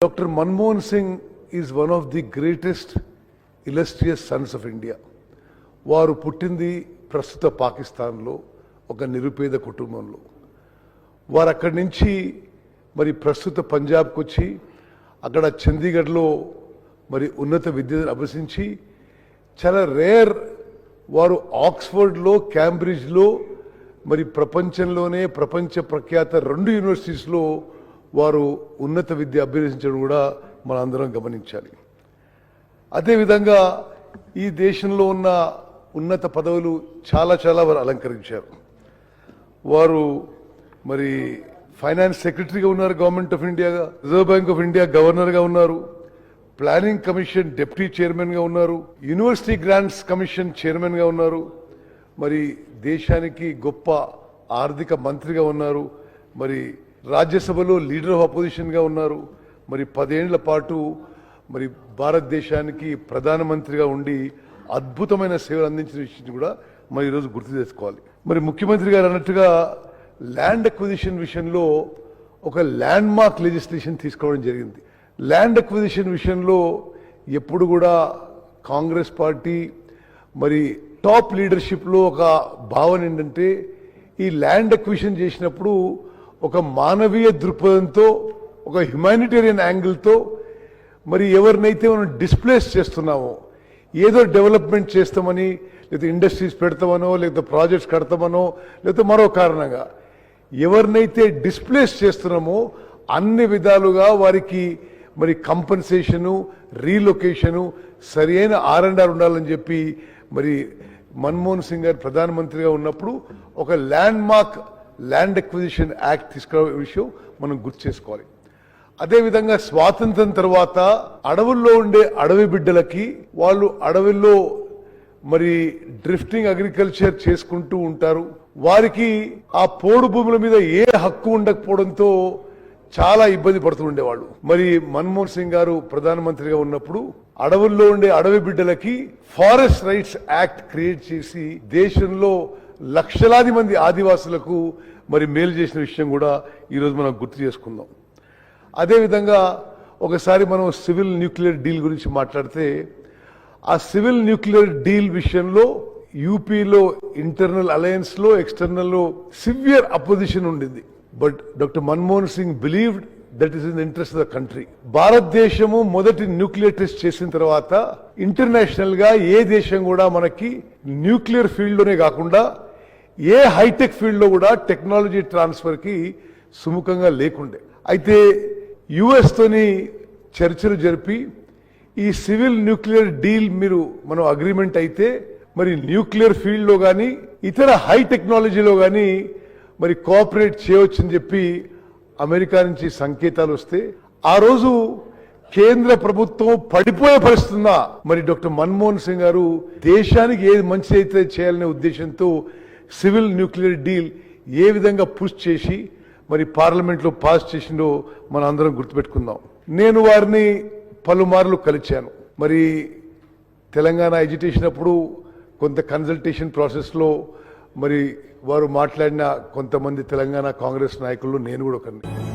Dr. Manmohan Singh is one of the greatest illustrious sons of India. వారు పుట్టింది ప్రస్తుత పాకిస్తాన్లో ఒక నిరుపేద కుటుంబంలో వారు అక్కడి నుంచి మరి ప్రస్తుత పంజాబ్కి వచ్చి అక్కడ చండీగఢ్లో మరి ఉన్నత విద్యను అభ్యసించి చాలా రేర్ వారు ఆక్స్ఫర్డ్లో క్యాంబ్రిడ్జ్లో మరి ప్రపంచంలోనే ప్రపంచ ప్రఖ్యాత రెండు యూనివర్సిటీస్లో వారు ఉన్నత విద్య అభ్యసించడం కూడా మనందరం గమనించాలి. అదేవిధంగా ఈ దేశంలో ఉన్న ఉన్నత పదవులు చాలా చాలా వారు అలంకరించారు. వారు మరి ఫైనాన్స్ సెక్రటరీగా ఉన్నారు గవర్నమెంట్ ఆఫ్ ఇండియాగా రిజర్వ్ బ్యాంక్ ఆఫ్ ఇండియా గవర్నర్గా ఉన్నారు ప్లానింగ్ కమిషన్ డెప్యూటీ చైర్మన్గా ఉన్నారు యూనివర్సిటీ గ్రాంట్స్ కమిషన్ చైర్మన్గా ఉన్నారు మరి దేశానికి గొప్ప ఆర్థిక మంత్రిగా ఉన్నారు మరి రాజ్యసభలో లీడర్ ఆఫ్ అపోజిషన్గా ఉన్నారు. మరి పదేళ్ళ పాటు మరి భారతదేశానికి ప్రధానమంత్రిగా ఉండి అద్భుతమైన సేవలు అందించిన విషయాన్ని కూడా మరి ఈరోజు గుర్తు చేసుకోవాలి. మరి ముఖ్యమంత్రి గారు అన్నట్టుగా ల్యాండ్ అక్విజిషన్ విషయంలో ఒక ల్యాండ్ మార్క్ లెజిస్లేషన్ తీసుకోవడం జరిగింది. ల్యాండ్ అక్విజిషన్ విషయంలో ఎప్పుడు కూడా కాంగ్రెస్ పార్టీ మరి టాప్ లీడర్షిప్లో ఒక భావన ఏంటంటే ఈ ల్యాండ్ అక్విజిషన్ చేసినప్పుడు ఒక మానవీయ దృక్పథంతో ఒక హ్యుమానిటేరియన్ యాంగిల్తో మరి ఎవరినైతే మనం డిస్ప్లేస్ చేస్తున్నామో ఏదో డెవలప్మెంట్ చేస్తామని లేదా ఇండస్ట్రీస్ పెడతామనో లేదా ప్రాజెక్ట్స్ కడతామనో లేదా మరో కారణంగా ఎవరినైతే డిస్ప్లేస్ చేస్తున్నామో అన్ని విధాలుగా వారికి మరి కంపెన్సేషను రీలొకేషను సరైన ఆర్ అండ్ ఆర్ ఉండాలని చెప్పి మరి మన్మోహన్ సింగ్ గారు ప్రధానమంత్రిగా ఉన్నప్పుడు ఒక landmark land acquisition act తీసుకురావే విషయం మనం గుర్తు చేసుకోవాలి. అదేవిధంగా స్వాతంత్రం తర్వాత అడవుల్లో ఉండే అడవి బిడ్డలకి వాళ్ళు అడవుల్లో మరి డ్రిఫ్టింగ్ అగ్రికల్చర్ చేసుకుంటూ ఉంటారు. వారికి ఆ పోడు భూముల మీద ఏ హక్కు ఉండకపోవడంతో చాలా ఇబ్బంది పడుతూ ఉండేవాళ్ళు. మరి మన్మోహన్ సింగ్ గారు ప్రధానమంత్రిగా ఉన్నప్పుడు అడవుల్లో ఉండే అడవి బిడ్డలకి ఫారెస్ట్ రైట్స్ యాక్ట్ క్రియేట్ చేసి దేశంలో లక్షలాది మంది ఆదివాసులకు మరి మేలు చేసిన విషయం కూడా ఈరోజు మనం గుర్తు చేసుకుందాం. అదేవిధంగా ఒకసారి మనం సివిల్ న్యూక్లియర్ డీల్ గురించి మాట్లాడితే ఆ సివిల్ న్యూక్లియర్ డీల్ విషయంలో యూపీలో ఇంటర్నల్ అలయన్స్లో ఎక్స్టర్నల్లో సివియర్ అపోజిషన్ ఉండింది. But doctor Manmohan Singh believed that is in interest of the country. భారతదేశము మొదటి న్యూక్లియర్ టెస్ట్ చేసిన తర్వాత ఇంటర్నేషనల్గా ఏ దేశం కూడా మనకి న్యూక్లియర్ ఫీల్డ్లోనే కాకుండా ఏ హైటెక్ ఫీల్డ్లో కూడా టెక్నాలజీ ట్రాన్స్ఫర్కి సుముఖంగా లేకుండే. అయితే యుఎస్తోని చర్చలు జరిపి ఈ సివిల్ న్యూక్లియర్ డీల్ మీరు మనం అగ్రిమెంట్ అయితే మరి న్యూక్లియర్ ఫీల్డ్లో కానీ ఇతర హై టెక్నాలజీలో కానీ మరి కోఆపరేట్ చేయవచ్చని చెప్పి అమెరికా నుంచి సంకేతాలు వస్తే ఆ రోజు కేంద్ర ప్రభుత్వం పడిపోయే పరిస్థితుందా మరి డాక్టర్ మన్మోహన్ సింగ్ గారు దేశానికి ఏది మంచి అయితే చేయాలనే ఉద్దేశంతో సివిల్ న్యూక్లియర్ డీల్ ఏ విధంగా పుష్ చేసి మరి పార్లమెంట్లో పాస్ చేసిందో మనం అందరం గుర్తుపెట్టుకుందాం. నేను వారిని పలుమార్లు కలిచాను. మరి తెలంగాణ ఎడ్యుటేషన్ అప్పుడు కొంత కన్సల్టేషన్ ప్రాసెస్లో మరి వారు మాట్లాడిన కొంతమంది తెలంగాణ కాంగ్రెస్ నాయకుల్లో నేను కూడా ఒకరిని.